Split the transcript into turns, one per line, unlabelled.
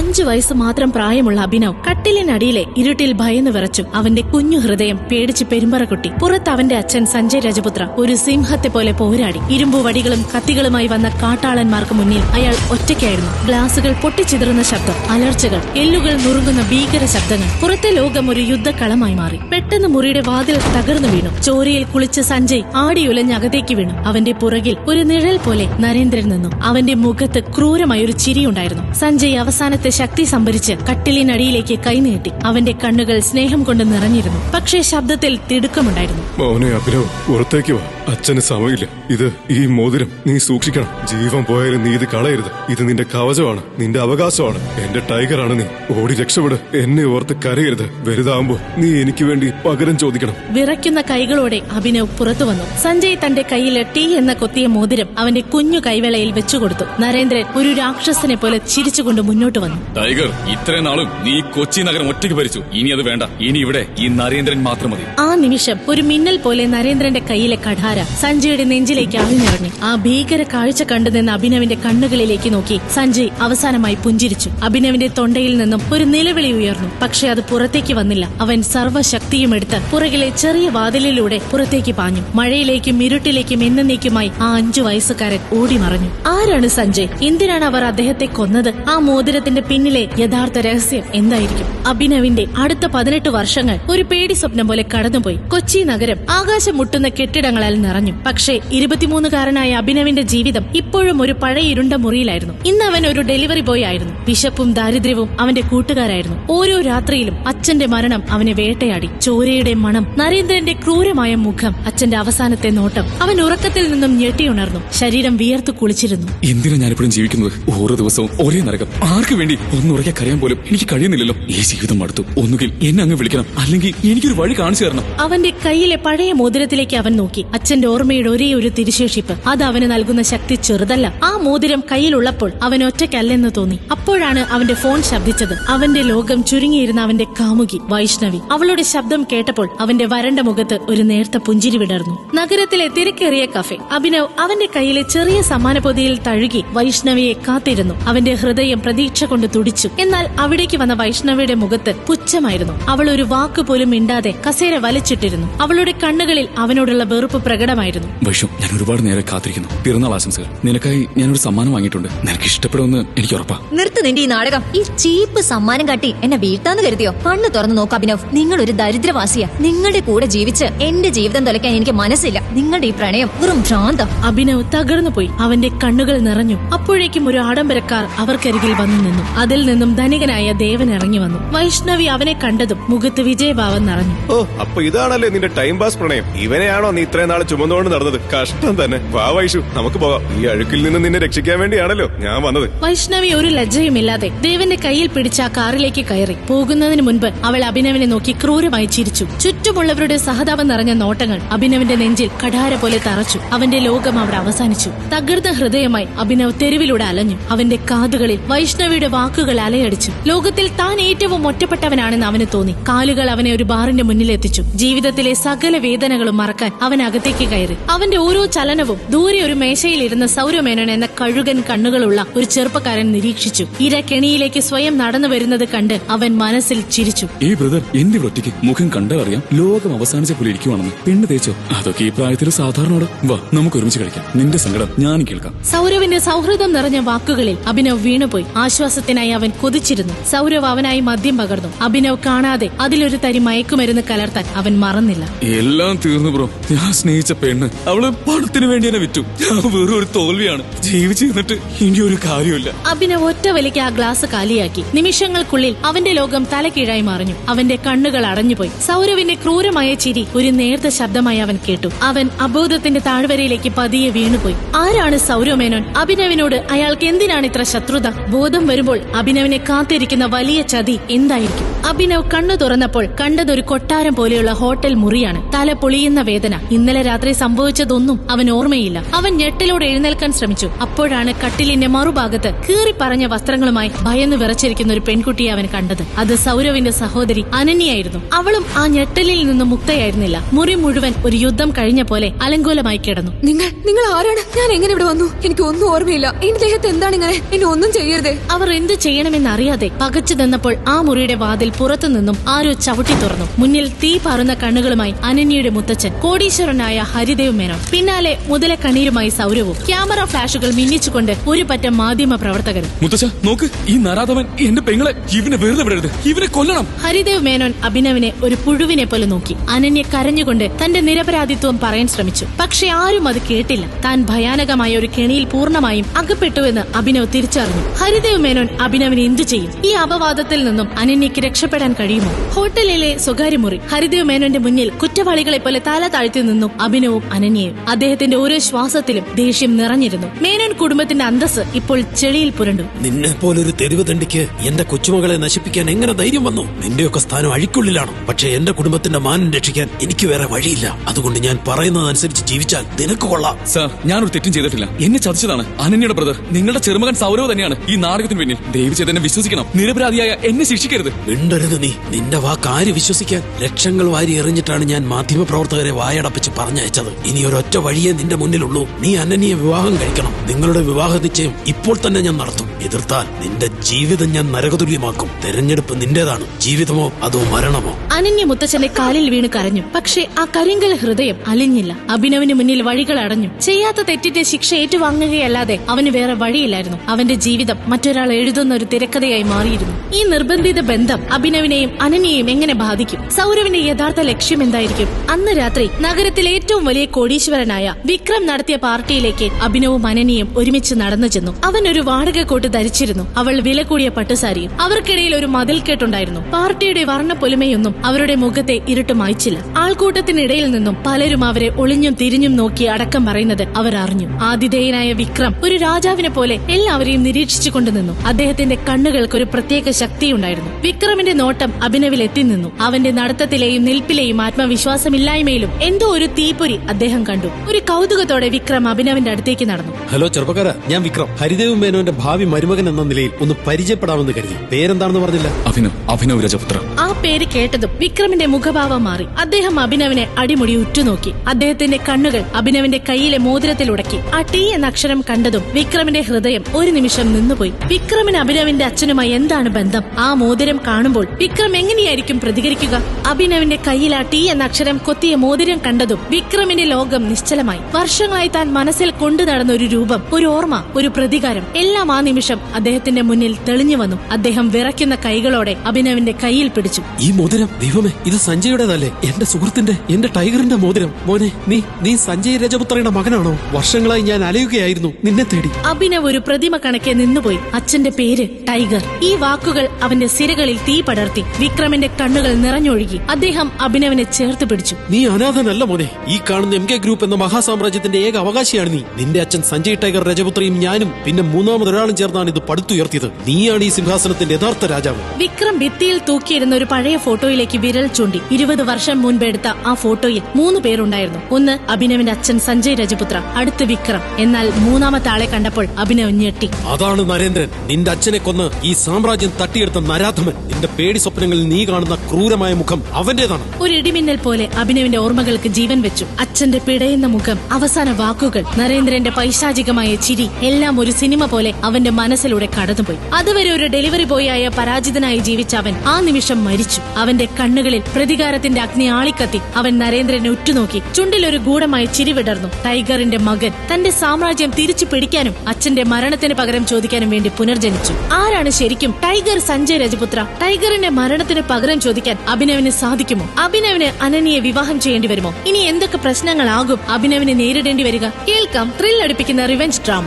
അഞ്ചു വയസ്സ് മാത്രം പ്രായമുള്ള അഭിനവ് കട്ടിലിനടിയിലെ ഇരുട്ടിൽ ഭയന്ന് വിറച്ചു. അവന്റെ കുഞ്ഞു ഹൃദയം പേടിച്ച് പെരുമ്പറകൊട്ടി. പുറത്ത് അവന്റെ അച്ഛൻ സഞ്ജയ് രജപുത്ര ഒരു സിംഹത്തെ പോലെ പോരാടി. ഇരുമ്പു വടികളും കത്തികളുമായി വന്ന കാട്ടാളന്മാർക്ക് മുന്നിൽ അയാൾ ഒറ്റയ്ക്കായിരുന്നു. ഗ്ലാസുകൾ പൊട്ടിച്ചിതറുന്ന ശബ്ദം അലർച്ചകൾ എല്ലുകൾ നുറുങ്ങുന്ന ഭീകര ശബ്ദങ്ങൾ. പുറത്തെ ലോകം ഒരു യുദ്ധക്കളമായി മാറി. പെട്ടെന്ന് മുറിയുടെ വാതിൽ തകർന്നു വീണു. ചോരയിൽ കുളിച്ച സഞ്ജയ് ആടിയുലഞ്ഞ് അകത്തേക്ക് വീണു. അവന്റെ പുറകിൽ ഒരു നിഴൽ പോലെ നരേന്ദ്രൻ നിന്നു. അവന്റെ മുഖത്ത് ക്രൂരമായ ഒരു ചിരിയുണ്ടായിരുന്നു. സഞ്ജയ് അവസാനത്തെ ശക്തി സംഭരിച്ച് കട്ടിലിനടിയിലേക്ക് കൈനീട്ടി. അവന്റെ കണ്ണുകൾ സ്നേഹം കൊണ്ട് നിറഞ്ഞിരുന്നു. പക്ഷേ ശബ്ദത്തിൽ തിടുക്കമുണ്ടായിരുന്നു.
മോനെ അഭിനവ് പുറത്തേക്ക് വാ. അച്ഛന് സമയമില്ല. ഇത് ഈ മോതിരം നീ സൂക്ഷിക്കണം. ജീവൻ പോയാലും നീ ഇത് കളയരുത്. ഇത് നിന്റെ കവചമാണ്. നിന്റെ അവകാശമാണ്. എന്റെ ടൈഗറാണ് നീ. ഓടി രക്ഷപ്പെട്. എന്നെ ഓർത്ത് കരയരുത്. വലുതാവുമ്പോ നീ എനിക്ക് വേണ്ടി പകരം ചോദിക്കണം.
വിറയ്ക്കുന്ന കൈകളോടെ അഭിനവ് പുറത്തു വന്നു. സഞ്ജയ് തന്റെ കയ്യിൽ ടീ എന്ന കൊത്തിയ മോതിരം അവന്റെ കുഞ്ഞു കൈവേളയിൽ വെച്ചുകൊടുത്തു. നരേന്ദ്രൻ ഒരു രാക്ഷസനെ പോലെ ചിരിച്ചുകൊണ്ട് മുന്നോട്ട് വന്നു.
ടൈഗർ ഇത്രയും നാളും നീ കൊച്ചി നഗരം ഒറ്റയ്ക്ക് ഭരിച്ചു. ഇനി അത് വേണ്ട. ഇനി ഇവിടെ ഈ നരേന്ദ്രൻ മാത്രം മതി.
ആ നിമിഷം ഒരു മിന്നൽ പോലെ നരേന്ദ്രന്റെ കയ്യിലെ കഠാര സഞ്ജയുടെ നെഞ്ചിലേക്ക് ആഴ്ന്നിറങ്ങി ആ ഭീകര കാഴ്ച കണ്ടു നിന്ന് അഭിനവിന്റെ കണ്ണുകളിലേക്ക് നോക്കി. സഞ്ജയ് അവസാനമായി പുഞ്ചിരിച്ചു. അഭിനവിന്റെ തൊണ്ടയിൽ നിന്നും ഒരു നിലവിളി ഉയർന്നു. പക്ഷെ അത് പുറത്തേക്ക് വന്നില്ല. അവൻ സർവശക്തിയും എടുത്ത് പുറകിലെ ചെറിയ വാതിലിലൂടെ പുറത്തേക്ക് പാഞ്ഞു. മഴയിലേക്കും ഇരുട്ടിലേക്കും എന്നേക്കുമായി ആ അഞ്ചു വയസ്സുകാരൻ ഓടി മറഞ്ഞു. ആരാണ് സഞ്ജയ്? എന്തിനാണ് അവർ അദ്ദേഹത്തെ കൊന്നത്? ആ മോതിരത്തിന്റെ പിന്നിലെ യഥാർത്ഥ രഹസ്യം എന്തായിരിക്കും? അഭിനവിന്റെ അടുത്ത പതിനെട്ട് വർഷങ്ങൾ ഒരു പേടി സ്വപ്നം പോലെ കടന്നുപോയി. കൊച്ചി നഗരം ആകാശം മുട്ടുന്ന കെട്ടിടങ്ങളാൽ നിറഞ്ഞു. പക്ഷേ ഇരുപത്തിമൂന്നുകാരനായ അഭിനവിന്റെ ജീവിതം ഇപ്പോഴും ഒരു പഴയ ഇരുണ്ട മുറിയിലായിരുന്നു. ഇന്ന് അവൻ ഒരു ഡെലിവറി ബോയ് ആയിരുന്നു. വിശപ്പും ദാരിദ്ര്യവും അവന്റെ കൂട്ടുകാരായിരുന്നു. ഓരോ രാത്രിയിലും അച്ഛന്റെ മരണം അവനെ വേട്ടയാടി. ചോരയുടെ മണം നരേന്ദ്രന്റെ ക്രൂരമായ മുഖം അച്ഛന്റെ അവസാനത്തെ നോട്ടം അവൻ ഉറക്കത്തിൽ നിന്നും ഞെട്ടിയുണർന്നു ശരീരം വിയർത്തു കുളിച്ചിരുന്നു.
എന്തിനാ ഞാനിപ്പോഴും ജീവിക്കുന്നത്? ഓരോ ദിവസവും ഒരേ നരകം. ആർക്ക് വേണ്ടി? ഒന്നുറക്കെ കരയാൻ പോലും എനിക്ക് കഴിയുന്നില്ലല്ലോ. ഈ ജീവിതം അടുത്തു ഒന്നുകിൽ എന്നെ അങ്ങ് വിളിക്കണം. അല്ലെങ്കിൽ എനിക്കൊരു വഴി കാണിച്ചു തരണം.
അവന്റെ കയ്യിലെ പഴയ മോതിരത്തിലേക്ക് അവൻ നോക്കി. അച്ഛന്റെ ഓർമ്മയുടെ ഒരേ ഒരു തിരിശേഷിപ്പ്. അത് അവന് നൽകുന്ന ശക്തി ചെറുതല്ല. ആ മോതിരം കയ്യിലുള്ളപ്പോൾ അവൻ ഒറ്റയ്ക്കല്ലെന്ന് തോന്നി. അപ്പോഴാണ് അവന്റെ ഫോൺ ശബ്ദിച്ചത്. അവന്റെ ലോകം ചുരുങ്ങിയിരുന്ന അവന്റെ കാമുകി വൈഷ്ണവി. അവളുടെ ശബ്ദം കേട്ടപ്പോൾ അവന്റെ വരണ്ട മുഖത്ത് ഒരു നേർത്ത പുഞ്ചിരി വിടർന്നു. നഗരത്തിലെ തിരക്കേറിയ കഫേ. അഭിനവ് അവന്റെ കയ്യിലെ ചെറിയ സമ്മാനപൊതിയിൽ തഴുകി വൈഷ്ണവിയെ കാത്തിരുന്നു. അവന്റെ ഹൃദയം പ്രതീക്ഷ കൊണ്ട് തുടിച്ചു. എന്നാൽ അവിടേക്ക് വന്ന വൈഷ്ണവിയുടെ മുഖത്ത് പുച്ഛമായിരുന്നു. അവൾ ഒരു വാക്ക് പോലും മിണ്ടാതെ കസേര വലിച്ചിട്ടിരുന്നു. അവളുടെ കണ്ണുകളിൽ അവനോടുള്ള വെറുപ്പ് പ്രകടമായിരുന്നു
വൈഷു ഞാൻ ഒരുപാട് നേരെ കാത്തിരിക്കുന്നു. പിറന്നാൾ ആശംസകൾ. നിനക്കായി ഞാനൊരു സമ്മാനം വാങ്ങിയിട്ടുണ്ട്. നിനക്ക് ഇഷ്ടപ്പെടുമെന്ന് എനിക്ക് ഉറപ്പാ.
നിർത്തു നിന്റെ ഈ നാടകം. ഈ ചീപ്പ് സമ്മാനം കാട്ടി എന്നെ വീഴ്ത്താന്ന് കരുതിയോ? കണ്ണു തുറന്നു നോക്ക് അഭിനവ്. നിങ്ങൾ ഒരു ദരിദ്രവാസിയാ. നിങ്ങളുടെ കൂടെ ജീവിച്ച് എന്റെ ജീവിതം തുലയ്ക്കാൻ എനിക്ക് മനസ്സില്ല. നിങ്ങളുടെ ഈ പ്രണയം വെറും ഭ്രാന്തം.
അഭിനവ് തകർന്നു പോയി. അവന്റെ കണ്ണുകൾ നിറഞ്ഞു. അപ്പോഴേക്കും ഒരു ആഡംബരക്കാർ അവർക്കരികിൽ വന്നു നിന്നു. അതിൽ നിന്നും ധനികനായ ദേവൻ ഇറങ്ങി വന്നു. വൈഷ്ണവി അവനെ കണ്ടതും മുഖത്ത് വിജയഭാവം നിറഞ്ഞു.
ഓ അപ്പൊ ഇതാണല്ലേ നിന്റെ ടൈം പാസ് പ്രണയം? ഇവനെയാണോ നീ ഇത്രയും നാളെ ചുമന്നുകൊണ്ട് നടന്നത്. കഷ്ടം തന്നെ. വാ വൈഷു നമുക്ക് പോകാം. ഈ അഴുക്കിൽ നിന്ന് നിന്നെ രക്ഷിക്കാൻ വേണ്ടിയാണല്ലോ ഞാൻ വന്നത്.
വൈഷ്ണവി ഒരു ലജ്ജയുമില്ലാതെ ദേവന്റെ കയ്യിൽ പിടിച്ച ആ കാറിലേക്ക് കയറി. പോകുന്നതിന് മുൻപ് അവൾ അഭിനവിനെ നോക്കി ക്രൂരമായി ചിരിച്ചു. ചുറ്റുമുള്ളവരുടെ സഹതാപം നിറഞ്ഞ നോട്ടങ്ങൾ അഭിനവിന്റെ നെഞ്ചിൽ കഠാര പോലെ തറച്ചു. അവന്റെ ലോകം അവിടെ അവസാനിച്ചു. തകർത്ത ഹൃദയമായി അഭിനവ് തെരുവിലൂടെ അലഞ്ഞു. അവന്റെ കാതുകളിൽ വൈഷ്ണവിയുടെ വാക്കുകൾ അലയടിച്ചു. ലോകത്തിൽ താൻ ഏറ്റവും ഒറ്റപ്പെട്ടവനാണെന്ന് അവന് തോന്നി. കാലുകൾ അവനെ ഒരു ബാറിന്റെ മുന്നിലെത്തിച്ചു ജീവിതത്തിലെ സകല വേദനകളും മറക്കാൻ അവൻ അകത്തേക്ക് കയറി. അവന്റെ ഓരോ ചലനവും ദൂരെ ഒരു മേശയിലിരുന്ന സൗരമേനോൻ എന്ന കഴുകൻ കണ്ണുകളുള്ള ഒരു ചെറുപ്പക്കാരൻ നിരീക്ഷിച്ചു. ഇര കെണിയിലേക്ക് സ്വയം നടന്നു വരുന്നത് കണ്ട് അവൻ മനസ്സിൽ ചിരിച്ചു.
ഈ ബ്രദർ എന്റെ വൃത്തിക്ക് മുഖം കണ്ടറിയാം. ലോകം അവസാനിച്ച പോലെ ഇരിക്കുവാണെന്ന്. പെണ്ണ് തേച്ചോ? അതൊക്കെ ഈ പ്രായത്തിൽ സാധാരണ വാ നമുക്ക് ഒരുമിച്ച് കളിക്കാം. നിന്റെ സങ്കടം ഞാൻ കേൾക്കാം.
സൗരവിന്റെ സൗഹൃദം നിറഞ്ഞ വാക്കുകളിൽ അഭിനവ് വീണുപോയി. ആശ്വാസത്തിനായി അവൻ കൊതിച്ചിരുന്നു. സൗരവ് അവനായി മദ്യം പകർന്നു. അഭിനവ് കാണാതെ അതിലൊരു തരി മയക്കുമരുന്ന് കലർത്താൻ അവൻ മറന്നില്ല.
എല്ലാം തീർന്നു ബ്രോ. ഞാൻ സ്നേഹിച്ച പെണ്ണ് അവൾ പണത്തിന് വേണ്ടി എന്നെ വിറ്റു. ഞാൻ വെറും ഒരു തോൽവിയാണ്. ജീവിച്ചിരുന്നിട്ട് ഇനി ഒരു കാര്യമില്ല
അഭിനവ് ഒറ്റ വലിക്ക് ആ ഗ്ലാസ് കാലിയാക്കി. നിമിഷങ്ങൾക്കുള്ളിൽ അവന്റെ ലോകം തലകീഴായി മറിഞ്ഞു. അവന്റെ കണ്ണുകൾ അടഞ്ഞുപോയി. സൗരവിന്റെ ക്രൂരമായ ചിരി ഒരു നേർത്ത ശബ്ദമായി അവൻ കേട്ടു. അവൻ അബോധത്തിന്റെ താഴ്വരയിലേക്ക് പതിയെ വീണുപോയി. ആരാണ് സൗരമേനോൻ അഭിനവിനോട് അയാൾക്ക് എന്തിനാണ് ഇത്ര ശത്രുത? ബോധം വരുമ്പോൾ അഭിനവിനെ കാത്തിരിക്കുന്ന വലിയ ചതി എന്തായിരിക്കും? അഭിനവ് കണ്ണു തുറന്നപ്പോൾ കണ്ടതൊരു കൊട്ടാരം പോലെയുള്ള ഹോട്ടൽ മുറിയാണ്. തല പൊളിയുന്ന വേദന. ഇന്നലെ രാത്രി സംഭവിച്ചതൊന്നും അവൻ ഓർമ്മയില്ല. അവൻ ഞെട്ടിലോടെ എഴുന്നേൽക്കാൻ ശ്രമിച്ചു. അപ്പോഴാണ് കട്ടിലിന്റെ മറുഭാഗത്ത് കീറി പറഞ്ഞ വസ്ത്രങ്ങളുമായി ഭയന്ന് വിറച്ചിരിക്കുന്ന ഒരു പെൺകുട്ടിയെ അവൻ കണ്ടത്. അത് സൗരവിന്റെ സഹോദരി അനന്യായിരുന്നു അവളും ആ ഞെട്ടലിൽ നിന്ന് മുക്തയായിരുന്നില്ല. മുറി മുഴുവൻ ഒരു യുദ്ധം കഴിഞ്ഞ പോലെ അലങ്കോലമായി കിടന്നു.
നിങ്ങൾ നിങ്ങൾ ആരാണ്? ഞാൻ എങ്ങനെ ഇവിടെ വന്നു? എനിക്ക് ഒന്നും ഓർമ്മയില്ല. എന്റെ ദേഹത്ത് എന്താണ് ഇങ്ങനെ? എന്നെ ഒന്നും ചെയ്യരുതേ.
അവർ എന്ത് ചെയ്യണമെന്നറിയാതെ പകച്ചു നിന്നപ്പോൾ ആ മുറിയുടെ വാതിൽ പുറത്തുനിന്നും ആരോ ചവിട്ടി തുറന്നു. മുന്നിൽ തീ പാറുന്ന കണ്ണുകളുമായി അനന്യയുടെ മുത്തച്ഛൻ കോടീശ്വരനായ ഹരിദേവ് മേനോൻ. പിന്നാലെ മുതല കണ്ണീരുമായി സൗരവും ക്യാമറ ഫ്ലാഷുകൾ മിന്നിച്ചുകൊണ്ട് ഒരു പറ്റം മാധ്യമ പ്രവർത്തകരും
മുത്തച്ഛ നോക്ക് ഈ നരാധവൻ എന്റെ പെങ്ങളെ ഇവനെ വെറുതെ വിടരുത്. ഇവനെ കൊല്ലണം.
ഹരിദേവ് മേനോൻ അഭിനവിനെ ഒരു പുഴുവിനെ പോലെ നോക്കി. അനന്യ കരഞ്ഞുകൊണ്ട് തന്റെ നിരപരാധിത്വം പറയാൻ ശ്രമിച്ചു. പക്ഷെ ആരും അത് കേട്ടില്ല. താൻ ഭയാനകമായ ഒരു കെണിയിൽ പൂർണമായും അകപ്പെട്ടുവെന്ന് അഭിനവ് തിരിച്ചറിഞ്ഞു. ഹരിദേവ് മേനോൻ അഭിനവിനെ എന്തു ചെയ്യും? ഈ അപവാദത്തിൽ നിന്നും അനന്യയ്ക്ക് രക്ഷപ്പെടാൻ കഴിയുമോ? ഹോട്ടലിലെ സ്വകാര്യ മുറി ഹരിദേവ് മേനോന്റെ മുന്നിൽ കുറ്റവാളികളെ പോലെ തല താഴ്ത്തി നിന്നും അഭിനവും അനന്യയും അദ്ദേഹത്തിന്റെ ഓരോ ശ്വാസത്തിലും ദേഷ്യം നിറഞ്ഞിരുന്നു. മേനോൻ കുടുംബത്തിന്റെ അന്തസ് ഇപ്പോൾ ചെളിയിൽ പുരണ്ടു.
നിന്നെ പോലൊരു തെരുവ് തണ്ടിക്ക് എന്റെ കൊച്ചുമകളെ നശിപ്പിക്കാൻ എങ്ങനെ ധൈര്യം വന്നു? നിന്റെയൊക്കെ സ്ഥാനം അഴിക്കുള്ളിലാണ്. പക്ഷെ എന്റെ കുടുംബത്തിന്റെ മാനം രക്ഷിക്കാൻ എനിക്ക് വേറെ വഴിയില്ല. അതുകൊണ്ട് ഞാൻ പറയുന്നതനുസരിച്ച് ജീവിച്ചാൽ നിനക്ക് കൊള്ളാം.
സാർ ഞാനൊരു തെറ്റും ചെയ്തിട്ടില്ല. എന്നെ ചതിച്ചതാണ് അനന്യയുടെ ബ്രദർ. നിങ്ങളുടെ ചെറുമകൻ സൗരവ് തന്നെയാണ് ഈ നാടകത്തിന് പിന്നിൽ. ദയവ് ചെയ്ത് എന്നെ വിശ്വസിക്കണം. നിരപരാധിയായ എന്നെ ശിക്ഷിക്കരുത്.
മിണ്ടരുത് നീ. നിന്റെ വാക്ക് ആര് വിശ്വസിക്കാൻ? ലക്ഷങ്ങൾ വാരി എറിഞ്ഞിട്ടാണ് ഞാൻ മാധ്യമ പ്രവർത്തകരെ വായടപ്പിച്ച് പറഞ്ഞയച്ചത്. ഇനി ഒരൊറ്റ വഴിയേ നിന്റെ മുന്നിലുള്ളൂ. നീ അനന്യെ വിവാഹം കഴിക്കണം. നിങ്ങളുടെ വിവാഹ നിശ്ചയം ഇപ്പോൾ തന്നെ ഞാൻ നടത്തും. എതിർത്താൽ നിന്റെ ജീവിതം ഞാൻ നരകതുല്യമാക്കും. തെരഞ്ഞെടുപ്പ് നിന്റേതാണ്. ജീവിതമോ അതോ മരണമോ?
അനന്യ മുത്തച്ഛന്റെ കാലിൽ വീണ് കരഞ്ഞു. പക്ഷേ ആ കരിങ്കൽ ഹൃദയം അലിഞ്ഞില്ല. അഭിനവിന് മുന്നിൽ വഴികൾ അടഞ്ഞു. ചെയ്യാത്ത തെറ്റിന്റെ ശിക്ഷ ഏറ്റുവാങ്ങുകയല്ലാതെ അവന് വേറെ വഴിയില്ലായിരുന്നു. അവന്റെ ജീവിതം മറ്റൊരാൾ എഴുതുന്ന ഒരു തിരക്കഥയായി മാറിയിരുന്നു. ഈ നിർബന്ധിത ബന്ധം അഭിനവിനെയും അനന്യയും എങ്ങനെ ബാധിക്കും? സൗരവിന്റെ യഥാർത്ഥ ലക്ഷ്യം എന്തായിരിക്കും? അന്ന് രാത്രി നഗരത്തിലെ ഏറ്റവും വലിയ കോടീശ്വരനായ വിക്രം നടത്തിയ പാർട്ടിയിലേക്ക് അഭിനവും അനനിയും ഒരുമിച്ച് നടന്നു ചെന്നു. അവൻ ഒരു വാടക ധരിച്ചിരുന്നു. അവൾ വില കൂടിയ പട്ടുസാരിയും അവർക്കിടയിൽ ഒരു മതിൽക്കെട്ടുണ്ടായിരുന്നു പാർട്ടിയുടെ വർണപ്പൊലിമയൊന്നും അവരുടെ മുഖത്തെ ഇരുട്ട് മായ്ച്ചില്ല ആൾക്കൂട്ടത്തിനിടയിൽ നിന്നും പലരും അവരെ ഒളിഞ്ഞും തിരിഞ്ഞും നോക്കി അടക്കം പറയുന്നത് അവർ അറിഞ്ഞു. ആതിഥേയനായ വിക്രം ഒരു രാജാവിനെ പോലെ എല്ലാവരെയും നിരീക്ഷിച്ചു കൊണ്ടു നിന്നു. അദ്ദേഹത്തിന്റെ കണ്ണുകൾക്ക് ഒരു പ്രത്യേക ശക്തിയുണ്ടായിരുന്നു. വിക്രമിന്റെ നോട്ടം അഭിനവിൽ എത്തി നിന്നു. അവന്റെ നടത്തത്തിലെയും നിൽപ്പിലെയും ആത്മവിശ്വാസമില്ലായ്മയിലും എന്തോ ഒരു തീപ്പൊരി അദ്ദേഹം കണ്ടു. ഒരു കൗതുകത്തോടെ വിക്രം അഭിനവിന്റെ അടുത്തേക്ക് നടന്നു.
ഹലോ ചെറുപ്പക്കാര. ഞാൻ വിക്രം. ഹരിദേവ് മേനോന്റെ ഭാവി മരുമകൻ എന്ന നിലയിൽ ഒന്ന് പരിചയപ്പെടാമെന്ന് കരുതി. പേരെന്താണെന്ന് പറഞ്ഞില്ല?
അഭിനവ് അഭിനവ് രജപുത്ര.
ആ പേര് കേട്ടതും വിക്രമിന്റെ മുഖഭാവം മാറി. അദ്ദേഹം അഭിനവിനെ അടിമുടി ഉറ്റുനോക്കി. അദ്ദേഹത്തിന്റെ കണ്ണുകൾ അഭിനവിന്റെ കയ്യിലെ മോതിരത്തിൽ ഉടക്കി. ആ ടി എന്ന അക്ഷരം കണ്ടതും വിക്രമിന്റെ ഹൃദയം ഒരു നിമിഷം നിന്നുപോയി. വിക്രമിന് അഭിനവിന്റെ അച്ഛനുമായി എന്താണ് ബന്ധം? ആ മോതിരം കാണുമ്പോൾ വിക്രം എങ്ങനെയായിരിക്കും പ്രതികരിക്കുക? അഭിനവിന്റെ കയ്യിൽ ആ ടി എന്ന അക്ഷരം കൊത്തിയ മോതിരം കണ്ടതും വിക്രമിന്റെ ലോകം നിശ്ചലമായി. വർഷങ്ങളായി താൻ മനസ്സിൽ കൊണ്ടു നടന്ന ഒരു രൂപം ഒരു ഓർമ്മ ഒരു പ്രതികാരം എല്ലാം ആ നിമിഷം അദ്ദേഹത്തിന്റെ മുന്നിൽ തെളിഞ്ഞു വന്നു. അദ്ദേഹം വിറയ്ക്കുന്ന കൈകളോടെ അഭിനവിന്റെ കയ്യിൽ പിടിച്ചു.
ഈ മോതിരം ദൈവമേ ഇത് സഞ്ജയുടേതല്ലേ? എന്റെ സുഹൃത്തിന്റെ എന്റെ ടൈഗറിന്റെ മോതിരം. മോനെ നീ നീ സഞ്ജയ് രജപുത്രയുടെ മകനാണോ? വർഷങ്ങളായി ഞാൻ അലയുകയായിരുന്നു നിന്നെ തേടി.
അഭിനവ് ഒരു പ്രതിമ കണക്കെ നിന്നുപോയി. അച്ഛന്റെ പേര് ടൈഗർ. ഈ വാക്കുകൾ അവന്റെ സിരകളിൽ തീ പടർത്തി വിക്രമിന്റെ കണ്ണുകൾ നിറഞ്ഞൊഴുകി. അദ്ദേഹം അഭിനവിനെ ചേർത്ത് പിടിച്ചു.
നീ അനാഥനല്ല മോനെ. ഈ കാണുന്ന എം കെ ഗ്രൂപ്പ് എന്ന മഹാസാമ്രാജ്യത്തിന്റെ ഏക അവകാശിയാണ് നീ. നിന്റെ അച്ഛൻ സഞ്ജയ് ടൈഗർ രജപുത്രയും ഞാനും പിന്നെ മൂന്നാമതൊരാളും ചേർന്നാണ് ഇത് പടുത്തുയർത്തിയത്. നീയാണ് ഈ സിംഹാസനത്തിന്റെ യഥാർത്ഥ രാജാവ്.
വിക്രം ഭിത്തിയിൽ തൂക്കിയിരുന്ന ഒരു പഴയ ഫോട്ടോയിലേക്ക് വിരൽ ചൂണ്ടി. ഇരുപത് വർഷം മുൻപ് എടുത്ത ആ ഫോട്ടോയിൽ മൂന്ന് പേരുണ്ടായിരുന്നു. ഒന്ന് അഭിനവിന്റെ അച്ഛൻ സഞ്ജയ് രജപുത്ര അടുത്ത് വിക്രം. എന്നാൽ മൂന്നാമത്തെ ആളെ കണ്ടപ്പോൾ അഭിനവ് ഞെട്ടി.
അതാണ് നരേന്ദ്രൻ. നിന്റെ അച്ഛനെ കൊന്ന് ഈ സാമ്രാജ്യം തട്ടിയെടുത്ത നരാധമൻ. നിന്റെ പേടി സ്വപ്നങ്ങളിൽ നീ കാണുന്ന ക്രൂരമായ മുഖം അവന്റേതാണ്.
ഒരു ഇടിമിന്നൽ പോലെ അഭിനവിന്റെ ഓർമ്മകൾക്ക് ജീവൻ വെച്ചു. അച്ഛന്റെ പിടയുന്ന മുഖം അവസാന വാക്കുകൾ നരേന്ദ്രന്റെ പൈശാചികമായ ചിരി എല്ലാം ഒരു സിനിമ പോലെ അവന്റെ മനസ്സിലൂടെ കടന്നുപോയി. അതുവരെ ഒരു ഡെലിവറി ബോയായ പരാജിതനായി ജീവിച്ച അവൻ ആ നിമിഷം മരിച്ചു. അവന്റെ കണ്ണുകളിൽ പ്രതികാരത്തിന്റെ അഗ്നി ആളിക്കത്തി. അവൻ നരേന്ദ്രനെ ഉറ്റുനോക്കി. ചുണ്ടിൽ ഒരു ഗൂഢമായ ചിരി വിടർന്നു. ടൈഗറിന്റെ മകൻ തന്റെ സാമ്രാജ്യം തിരിച്ചു പിടിക്കാനും അച്ഛന്റെ മരണത്തിന് പകരം ചോദിക്കാനും വേണ്ടി പുനർജനിച്ചു. ആരാണ് ശരിക്കും ടൈഗർ സഞ്ജയ് രജപുത്ര? ടൈഗറിന്റെ മരണത്തിന് പകരം ചോദിക്കാൻ അഭിനവിന് സാധിക്കുമോ? അഭിനവിന് അനനിയെ വിവാഹം ചെയ്യേണ്ടി വരുമോ? ഇനി എന്തൊക്കെ പ്രശ്നങ്ങളാകും? അഭിനവിന് നേരിടേണ്ടി വരിക? കേൾക്കാം ത്രില്ലടിപ്പിക്കുന്ന റിവെഞ്ച് ഡ്രാമ.